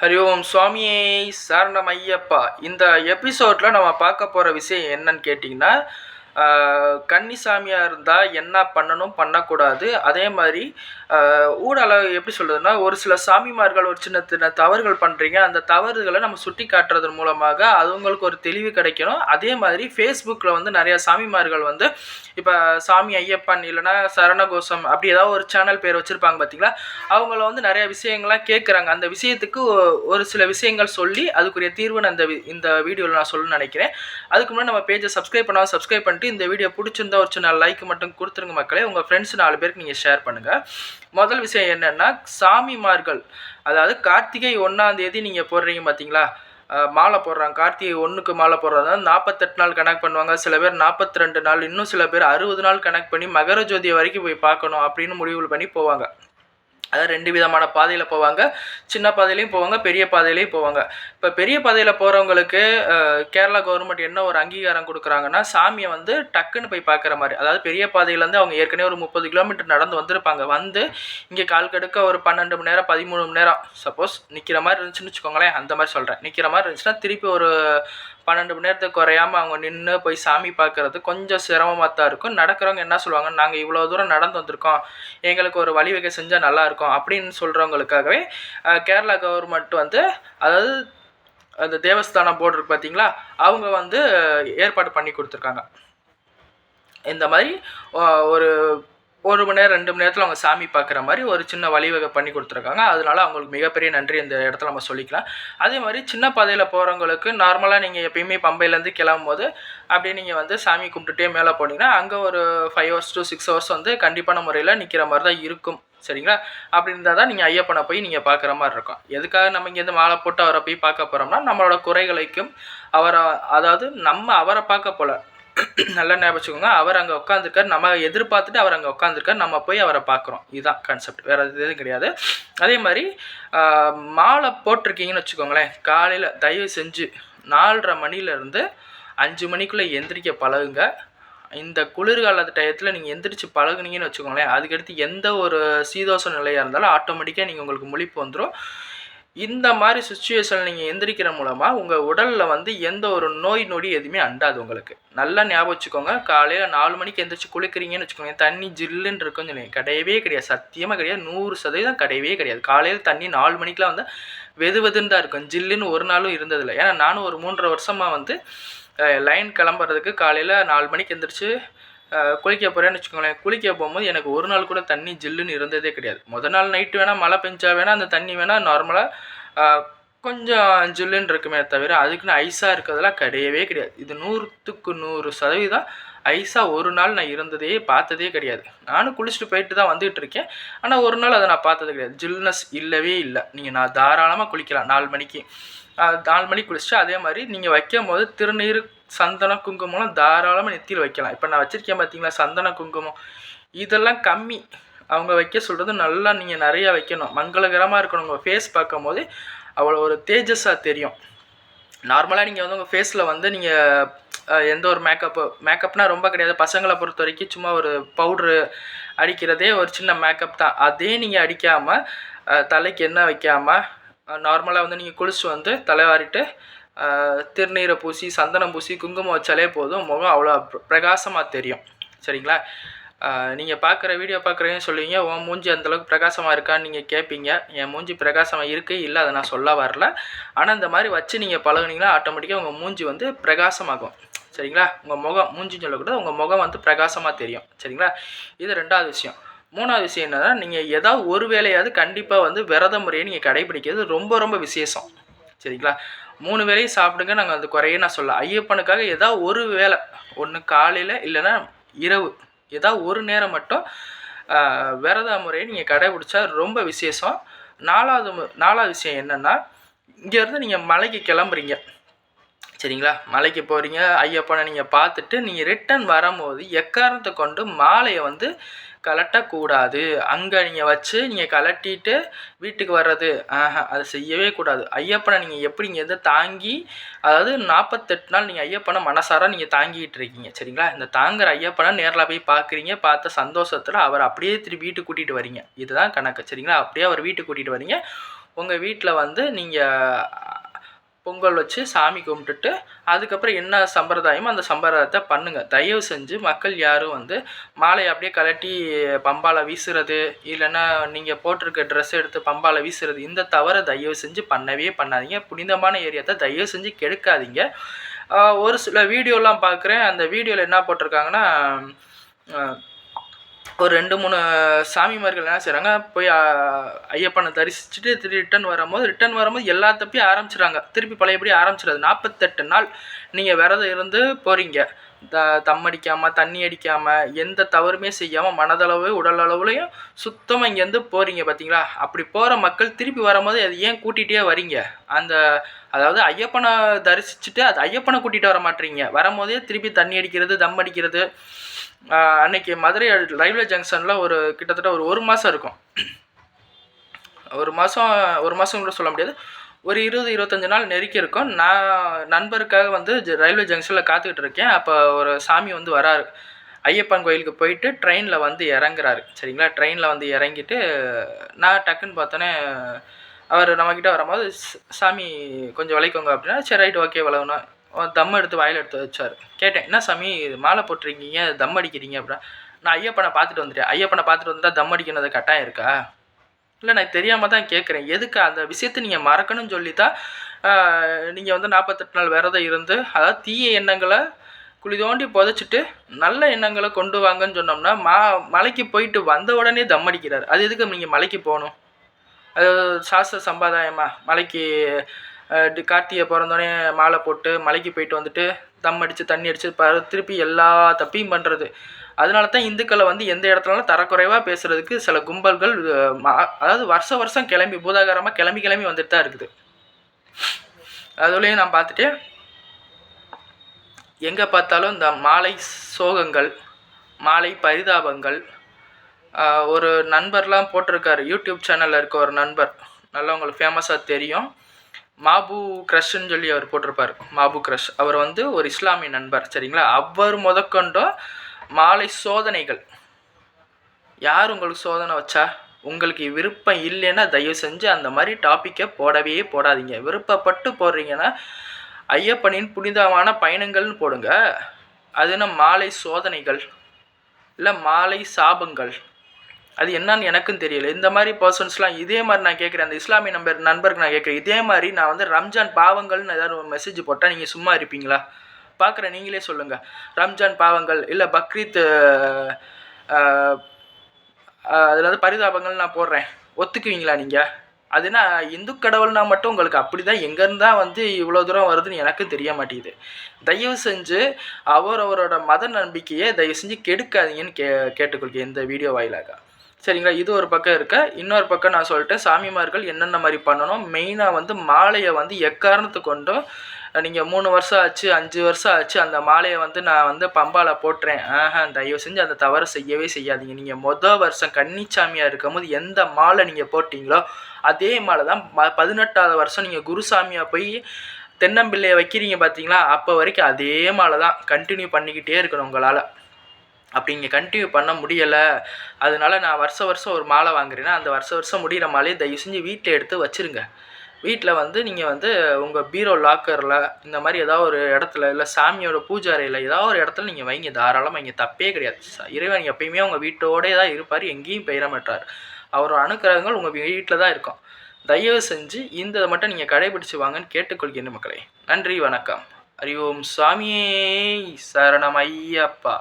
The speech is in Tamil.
ஹரி ஓம் சுவாமியே சரணம் ஐயப்பா. இந்த எபிசோடில் நம்ம பார்க்க போகிற விஷயம் என்னன்னு கேட்டிங்கன்னா கன்னிசாமியாக இருந்தால் என்ன பண்ணணும்? பண்ணக்கூடாது. அதே மாதிரி ஆஹ், ஊடல எப்படி சொல்கிறதுனா ஒரு சில சாமிமார்கள் ஒரு சின்ன சின்ன தவறுகள் பண்ணுறீங்க அந்த தவறுகளை நம்ம சுட்டி காட்டுறதன் மூலமாக அவங்களுக்கு ஒரு தெளிவு கிடைக்கணும். அதே மாதிரி ஃபேஸ்புக்கில் வந்து நிறையா சாமிமார்கள் வந்து இப்போ சாமி ஐயப்பன் இல்லைன்னா சரணகோஷம் அப்படி ஏதாவது ஒரு சேனல் பேர் வச்சுருப்பாங்க பார்த்தீங்களா அவங்கள வந்து நிறைய விஷயங்கள்லாம் கேட்குறாங்க அந்த விஷயத்துக்கு ஒரு சில விஷயங்கள் சொல்லி அதுக்குரிய தீர்வு நான் இந்த வி- இந்த வீடியோவில் நான் சொல்லணும்னு நினைக்கிறேன். அதுக்கு முன்னாடி நம்ம பேஜை சப்ஸ்கிரைப் பண்ணால் சப்ஸ்கிரைப் பண்ணிட்டு இந்த வீடியோ பிடிச்சிருந்தா ஒரு சின்ன லைக் மட்டும் கொடுத்துருங்க மக்களே. உங்கள் ஃப்ரெண்ட்ஸ் நாலு பேருக்கு நீங்கள் ஷேர் பண்ணுங்கள் முதல் விஷயம் என்னென்னா சாமிமார்கள் அதாவது கார்த்திகை ஒன்றாந்தேதி நீங்கள் போடுறீங்க பார்த்தீங்களா மாலை போடுறாங்க. கார்த்திகை ஒன்றுக்கு மாலை போடுறது நாற்பத்தெட்டு நாள் கணக்கு பண்ணுவாங்க. சில பேர் நாற்பத்தி ரெண்டு நாள் இன்னும் சில பேர் அறுபது நாள் கணக்கு பண்ணி மகர ஜோதியை வரைக்கும் போய் பார்க்கணும் அப்படின்னு முடிவு பண்ணி போவாங்க. அதாவது ரெண்டு விதமான பாதையில் போவாங்க. சின்ன பாதையிலையும் போவாங்க பெரிய பாதையிலையும் போவாங்க. இப்போ பெரிய பாதையில் போகிறவங்களுக்கு கேரளா கவர்மெண்ட் என்ன ஒரு அங்கீகாரம் கொடுக்குறாங்கன்னா சாமியை வந்து டக்குன்னு போய் பார்க்குற மாதிரி. அதாவது பெரிய பாதையிலேருந்து அவங்க ஏற்கனவே ஒரு முப்பது கிலோமீட்டர் நடந்து வந்திருப்பாங்க. வந்து இங்கே கால் கடுக்க ஒரு பன்னெண்டு மணி நேரம் பதிமூணு மணி நேரம் சப்போஸ் நிற்கிற மாதிரி இருந்துச்சுன்னு வச்சுக்கோங்களேன் அந்த மாதிரி சொல்கிறேன் நிற்கிற மாதிரி இருந்துச்சுன்னா திருப்பி ஒரு பன்னெண்டு மணி நேரத்துக்கு குறையாம அவங்க நின்று போய் சாமி பார்க்கறது கொஞ்சம் சிரமமாக தான் இருக்கும். நடக்கிறவங்க என்ன சொல்லுவாங்க? நாங்கள் இவ்வளோ தூரம் நடந்து வந்திருக்கோம். எங்களுக்கு ஒரு வழிவகை செஞ்சால் நல்லாயிருக்கும் அப்படின்னு சொல்கிறவங்களுக்காகவே கேரளா கவர்மெண்ட் வந்து அதாவது அந்த தேவஸ்தானம் போர்டு இருக்கு பார்த்தீங்களா அவங்க வந்து ஏற்பாடு பண்ணி கொடுத்துருக்காங்க. இந்த மாதிரி ஒரு ஒரு மணி நேரம் ரெண்டு மணி நேரத்தில் அவங்க சாமி பார்க்குற மாதிரி ஒரு சின்ன வழிவகை பண்ணி கொடுத்துருக்காங்க. அதனால அவங்களுக்கு மிகப்பெரிய நன்றி இந்த இடத்துல நம்ம சொல்லிக்கலாம். அதே மாதிரி சின்ன பாதையில் போகிறவங்களுக்கு நார்மலாக நீங்கள் எப்பயுமே பம்பையிலேருந்து கிளம்பும் போது அப்படியே நீங்கள் வந்து சாமி கும்பிட்டுட்டே மேலே போனீங்கன்னா அங்கே ஒரு five hours to six hours வந்து கண்டிப்பான முறையில் நிற்கிற மாதிரி தான் இருக்கும். சரிங்களா? அப்படி இருந்தால் தான் நீங்கள் ஐயப்பனை போய் நீங்கள் பார்க்குற மாதிரி இருக்கும். எதுக்காக நம்ம இங்கேருந்து மாலை போட்டு அவரை போய் பார்க்க போகிறோம்னா நம்மளோட குறைகளைக்கும் அவரை அதாவது நம்ம அவரை பார்க்க போல நல்லா ஞாபகம் வச்சுக்கோங்க. அவர் அங்கே உட்காந்துருக்காரு நம்ம எதிர்பார்த்துட்டு அவர் அங்கே உட்காந்துருக்காரு நம்ம போய் அவரை பார்க்குறோம். இதுதான் கான்செப்ட் வேறு எதுவும் கிடையாது. அதே மாதிரி மாலை போட்டிருக்கீங்கன்னு வச்சுக்கோங்களேன். காலையில் தயவு செஞ்சு நாலரை மணிலேருந்து அஞ்சு மணிக்குள்ளே எந்திரிக்க பழகுங்க. இந்த குளிர்கால டயத்தில் நீங்கள் எந்திரிச்சு பழகுனீங்கன்னு வச்சுக்கோங்களேன். அதுக்கடுத்து எந்த ஒரு சீதோஷ நிலையாக இருந்தாலும் ஆட்டோமேட்டிக்காக நீங்கள் உங்களுக்கு முழிப்பு வந்துடும் இந்த மாதிரி சுச்சுவேஷனில் நீங்கள் எந்திரிக்கிற மூலமாக உங்கள் உடலில் வந்து எந்த ஒரு நோய் நொடி எதுவுமே அண்டாது உங்களுக்கு. நல்லா ஞாபகம் வச்சுக்கோங்க. காலையில் நாலு மணிக்கு எந்திரிச்சு குளிக்கிறீங்கன்னு வச்சுக்கோங்க. தண்ணி ஜில்லுன்னு இருக்குன்னு சொல்லி கிடையவே கிடையாது. சத்தியமாக கிடையாது. நூறு சதவீதம் கிடையவே கிடையாது. காலையில் தண்ணி நாலு மணிக்கெலாம் வந்து வெது வெதுன்னு தான் இருக்கும். ஜில்லுன்னு ஒரு நாளும் இருந்ததில்லை. ஏன்னா நானும் ஒரு மூன்றரை வருஷமாக வந்து லைன் கிளம்புறதுக்கு காலையில் நாலு மணிக்கு எந்திரிச்சு குளிக்க போகிறேன்னு வச்சுக்கோங்களேன். குளிக்க போகும்போது எனக்கு ஒரு நாள் கூட தண்ணி ஜில்லுன்னு இருந்ததே கிடையாது. முத நாள் நைட்டு வேணால் மழை பெஞ்சா வேணால் அந்த தண்ணி வேணால் நார்மலாக கொஞ்சம் ஜில்லுன்னு இருக்குமே தவிர அதுக்குன்னு ஐஸாக இருக்கிறதெல்லாம் கிடையவே கிடையாது. இது நூறுத்துக்கு நூறு சதவீதம் ஐஸாக ஒரு நாள் நான் இருந்ததே பார்த்ததே கிடையாது. நானும் குளிச்சுட்டு போயிட்டு தான் வந்துகிட்டு இருக்கேன். ஆனால் ஒரு நாள் அதை நான் பார்த்தது கிடையாது. ஜில்னஸ் இல்லவே இல்லை. நீங்கள் நான் தாராளமாக குளிக்கலாம். நாலு மணிக்கு. நாலு மணிக்கு குளிச்சுட்டு அதே மாதிரி நீங்கள் வைக்கும் போது திருநீர் சந்தனம் குங்குமம்லாம் தாராளமாக நெத்தியில் வைக்கலாம். இப்போ நான் வச்சுருக்கேன் பார்த்தீங்களா சந்தன குங்குமம். இதெல்லாம் கம்மி. அவங்க வைக்க சொல்கிறது நல்லா நீங்கள் நிறையா வைக்கணும். மங்களகரமாக இருக்கணும் உங்கள் ஃபேஸ் பார்க்கும்போது அவ்வளோ ஒரு தேஜஸாக தெரியும். நார்மலாக நீங்கள் வந்து உங்கள் ஃபேஸில் வந்து நீங்கள் எந்த ஒரு மேக்கப்பு மேக்கப்னால் ரொம்ப கிடையாது. பசங்களை பொறுத்த வரைக்கும் சும்மா ஒரு பவுட்ரு அடிக்கிறதே ஒரு சின்ன மேக்கப் தான். அதே நீங்கள் அடிக்காமல் தலைக்கு எண்ணெய் வைக்காமல் நார்மலாக வந்து நீங்கள் குளிச்சு வந்து தலைவாரிட்டு திருநீரை பூசி சந்தனம் பூசி குங்குமம் வச்சாலே போதும். முகம் அவ்வளோ பிரகாசமாக தெரியும். சரிங்களா? நீங்கள் பார்க்குற வீடியோ பார்க்குறீங்க சொல்லுவீங்க. உன் மூஞ்சி அந்தளவுக்கு பிரகாசமாக இருக்கான்னு நீங்கள் கேட்பீங்க என் மூஞ்சி பிரகாசமாக இருக்கு இல்லை அதை நான் சொல்ல வரல. ஆனால் இந்த மாதிரி வச்சு நீங்கள் பழகுனீங்கன்னா ஆட்டோமேட்டிக்காக உங்கள் மூஞ்சி வந்து பிரகாசமாகும். சரிங்களா? உங்கள் முகம் மூஞ்சின்னு சொல்லக்கூடாது உங்கள் முகம் வந்து பிரகாசமாக தெரியும். சரிங்களா? இது ரெண்டாவது விஷயம். மூணாவது விஷயம் என்னன்னா நீங்கள் ஏதாவது ஒரு வேலையாவது கண்டிப்பாக வந்து விரத முறையை நீங்கள் கடைபிடிக்கிறது ரொம்ப ரொம்ப விசேஷம். சரிங்களா? மூணு வேளையும் சாப்பிடுங்க நாங்கள் அது குறையே நான் சொல்ல. ஐயப்பனுக்காக ஏதாவது ஒரு வேளை ஒன்று காலையில் இல்லைன்னா இரவு ஏதாவது ஒரு நேரம் மட்டும் விரத முறையை நீங்கள் கடைபிடிச்சா ரொம்ப விசேஷம். நாலாவது நாலாவது விஷயம் என்னென்னா இங்கேருந்து நீங்கள் மலைக்கு கிளம்புறீங்க. சரிங்களா? மலைக்கு போகிறீங்க ஐயப்பனை நீங்கள் பார்த்துட்டு நீங்கள் ரிட்டன் வரும்போது எக்காரணத்தை கொண்டு மாலையை வந்து கலட்டக்கூடாது. அங்கே நீங்கள் வச்சு நீங்கள் கலட்டிட்டு வீட்டுக்கு வர்றது. ஆஹா அதை செய்யவே கூடாது. ஐயப்பனை நீங்கள் எப்படி இங்கேருந்து தாங்கி அதாவது நாற்பத்தெட்டு நாள் நீங்கள் ஐயப்பனை மனசார நீங்கள் தாங்கிட்டு இருக்கீங்க சரிங்களா? இந்த தாங்குற ஐயப்பனை நேரில் போய் பார்க்குறீங்க பார்த்த சந்தோஷத்தில் அவர் அப்படியே திருப்பி வீட்டுக்கு கூட்டிகிட்டு வரீங்க. இதுதான் கணக்கு சரிங்களா? அப்படியே அவர் வீட்டுக்கு கூட்டிகிட்டு வரீங்க. உங்கள் வீட்டில் வந்து நீங்கள் பொங்கல் வச்சு சாமி கும்பிட்டுட்டு அதுக்கப்புறம் என்ன சம்பிரதாயமோ அந்த சம்பிரதாயத்தை பண்ணுங்கள் தயவு செஞ்சு மக்கள் யாரும் வந்து மாலையை அப்படியே கலட்டி பம்பால் வீசுறது இல்லைன்னா நீங்கள் போட்டிருக்க ட்ரெஸ் எடுத்து பம்பால் வீசுறது இந்த தவறை தயவு செஞ்சு பண்ணவே பண்ணாதீங்க. புனிதமான ஏரியாத்தை தயவு செஞ்சு கெடுக்காதீங்க. ஒரு சில வீடியோலாம் பார்க்குறேன். அந்த வீடியோவில் என்ன போட்டிருக்காங்கன்னா ஒரு ரெண்டு மூணு சாமிமார்கள் என்ன செய்கிறாங்க போய் ஐயப்பனை தரிசிச்சுட்டு திருப்பி ரிட்டன் வரும்போது ரிட்டன் வரும்போது எல்லா தப்பியும் ஆரம்பிச்சிடுறாங்க. திருப்பி பழையபடி ஆரம்பிச்சிடாது. நாற்பத்தெட்டு நாள் நீங்கள் விரதம் இருந்து போகிறீங்க த தம் அடிக்காமல் தண்ணி அடிக்காமல் எந்த தவறுமே செய்யாமல் மனதளவு உடல் அளவுலையும் சுத்தமாக இங்கேருந்து போகிறீங்க பார்த்தீங்களா அப்படி போகிற மக்கள் திருப்பி வரும்போது அது ஏன் கூட்டிகிட்டே வரீங்க? அந்த அதாவது ஐயப்பனை தரிசிச்சுட்டு அது ஐயப்பனை கூட்டிகிட்டு வர மாட்டீங்க. வரும்போதே திருப்பி தண்ணி அடிக்கிறது தம் அடிக்கிறது அன்னைக்கு மதுரை ரயில்வே ஜங்ஷனில் ஒரு கிட்டத்தட்ட ஒரு ஒரு மாதம் இருக்கும். ஒரு மாதம் ஒரு மாதம் கூட சொல்ல முடியாது. ஒரு இருபது இருபத்தஞ்சி நாள் நெருக்கி இருக்கும். நான் நண்பருக்காக வந்து ரயில்வே ஜங்ஷனில் காத்துக்கிட்டு இருக்கேன். அப்போ ஒரு சாமி வந்து வராரு. ஐயப்பன் கோயிலுக்கு போயிட்டு ட்ரெயினில் வந்து இறங்குறாரு. சரிங்களா? ட்ரெயினில் வந்து இறங்கிட்டு நான் டக்குன்னு பார்த்தோன்னே அவர் நம்மக்கிட்ட வரும்போது சாமி கொஞ்சம் விளைக்கோங்க அப்படின்னா சரி ரைட் ஓகே விளவுனா தம் எடுத்து வாயில் எடுத்து வச்சார். கேட்டேன் என்ன சாமி மாலை போட்டிருக்கீங்க? தம் அடிக்கிறீங்க? அப்படின்னா நான் ஐயப்பனை பார்த்துட்டு வந்துட்டேன். ஐயப்பனை பார்த்துட்டு வந்துட்டா தம் அடிக்கிறது கட்டாயம் இருக்கா? இல்லை நான் தெரியாமல் தான் கேட்குறேன். எதுக்கு அந்த விஷயத்தை நீங்கள் மறக்கணும்னு சொல்லி தான் நீங்கள் வந்து நாற்பத்தெட்டு நாள் விரதம் இருந்து அதாவது தீய எண்ணங்களை குழி தோண்டி புதைச்சிட்டு நல்ல எண்ணங்களை கொண்டு வாங்கன்னு சொன்னோம்னா மா மலைக்கு போயிட்டு வந்த உடனே தம் அடிக்கிறார். அது எதுக்கு நீங்கள் மலைக்கு போகணும்? அது சாஸ்திர சம்பிரதாயமா? மலைக்கு கார்த்திகை பிறந்தோடனே மாலை போட்டு மலைக்கு போயிட்டு வந்துட்டு தம் அடித்து தண்ணி அடித்து ப திருப்பி எல்லா தப்பியும் பண்ணுறது அதனால தான் இந்துக்களை வந்து எந்த இடத்துலலாம் தரக்குறைவாக பேசுகிறதுக்கு சில கும்பல்கள் அதாவது வருஷம் வருஷம் கிளம்பி பூதாகாரமாக கிளம்பி கிளம்பி வந்துட்டு தான் இருக்குது. அதுலேயும் நான் பார்த்துட்டு எங்கே பார்த்தாலும் இந்த மாலை சோகங்கள் மாலை பரிதாபங்கள் ஒரு நண்பர்லாம் போட்டிருக்காரு. யூடியூப் சேனலில் இருக்க ஒரு நண்பர். நல்லா உங்களுக்கு ஃபேமஸாக தெரியும். மாபு க்ரஷ்ன்னு சொல்லி அவர் போட்டிருப்பார். மாபு க்ரஷ் அவர் வந்து ஒரு இஸ்லாமிய நண்பர் சரிங்களா? அவர் முதற்கொண்டும் மாலை சோதனைகள். யார் உங்களுக்கு சோதனை வச்சா? உங்களுக்கு விருப்பம் இல்லைன்னா தயவு செஞ்சு அந்த மாதிரி டாப்பிக்கை போடவே போடாதீங்க. விருப்பப்பட்டு போடுறீங்கன்னா ஐயப்பனின் புனிதமான பயணங்கள்னு போடுங்க. அதுனா மாலை சோதனைகள்? இல்லை மாலை சாபங்கள்? அது என்னன்னு எனக்கும் தெரியல. இந்த மாதிரி பர்சன்ஸ்லாம் இதே மாதிரி நான் கேட்குறேன். அந்த இஸ்லாமிய நம்பர் நண்பருக்கு நான் கேட்குறேன். இதே மாதிரி நான் வந்து ரம்ஜான் பாவங்கள்னு ஏதாவது ஒரு மெசேஜ் போட்டால் நீங்கள் சும்மா இருப்பீங்களா? பார்க்குற நீங்களே சொல்லுங்கள் ரம்ஜான் பாவங்கள் இல்லை பக்ரீத் அதில் வந்து பரிதாபங்கள் நான் போடுறேன். ஒத்துக்குவீங்களா நீங்கள் அதுனா இந்து கடவுள்னா மட்டும் உங்களுக்கு அப்படி தான் எங்கேருந்தா வந்து இவ்வளோ தூரம் வருதுன்னு எனக்கும் தெரிய மாட்டேங்குது. தயவு செஞ்சு அவர் அவரோட மத நம்பிக்கையை தயவு செஞ்சு கெடுக்காதீங்கன்னு கே கேட்டுக்கொள்கிறேன் இந்த வீடியோ வாயிலாக. சரிங்களா? இது ஒரு பக்கம் இருக்க. இன்னொரு பக்கம் நான் சொல்லிட்டேன் சாமிமார்கள் என்னென்ன மாதிரி பண்ணணும்? மெயினாக வந்து மாலையை வந்து எக்காரணத்து கொண்டும் நீங்கள் மூணு வருஷம் ஆச்சு அஞ்சு வருஷம் ஆச்சு அந்த மாலையை வந்து நான் வந்து பம்பால போட்டுறேன். ஆஹா தயவு செஞ்சு அந்த தவறை செய்யவே செய்யாதீங்க. நீங்கள் மொதல் வருஷம் கன்னிச்சாமியாக இருக்கும்போது எந்த மாலை நீங்கள் போட்டிங்களோ அதே மாலை தான் பதினெட்டாவது வருஷம் நீங்கள் குருசாமியாக போய் தென்னம்பிள்ளையை வைக்கிறீங்க பார்த்தீங்களா அப்போ வரைக்கும் அதே மாலை தான் கண்டினியூ பண்ணிக்கிட்டே இருக்கணும் உங்களால். அப்படி இங்கே கண்டினியூ பண்ண முடியலை. அதனால நான் வருஷ வருஷம் ஒரு மாலை வாங்குறேன்னா அந்த வருஷ வருஷம் முடிகிற மாலையை தயவு செஞ்சு வீட்டில் எடுத்து வச்சுருங்க. வீட்டில் வந்து நீங்கள் வந்து உங்கள் பீரோ லாக்கரில் இந்த மாதிரி ஏதாவது ஒரு இடத்துல இல்லை சாமியோட பூஜை அறையில் ஏதாவது ஒரு இடத்துல நீங்கள் வைங்க. தாராளமாக இங்கே தப்பே கிடையாது. இறைவன் எப்பயுமே உங்கள் வீட்டோடே தான் இருப்பார் எங்கேயும் பெயர மாட்டார். அவரோட அணுக்கிரகங்கள் உங்கள் வீட்டில் தான் இருக்கும். தயவு செஞ்சு இந்த மட்டும் நீங்கள் கடைபிடிச்சு வாங்கன்னு கேட்டுக்கொள்கின்ற மக்களே. நன்றி வணக்கம். அறிவோம் சாமியே சரணம் ஐயப்பா.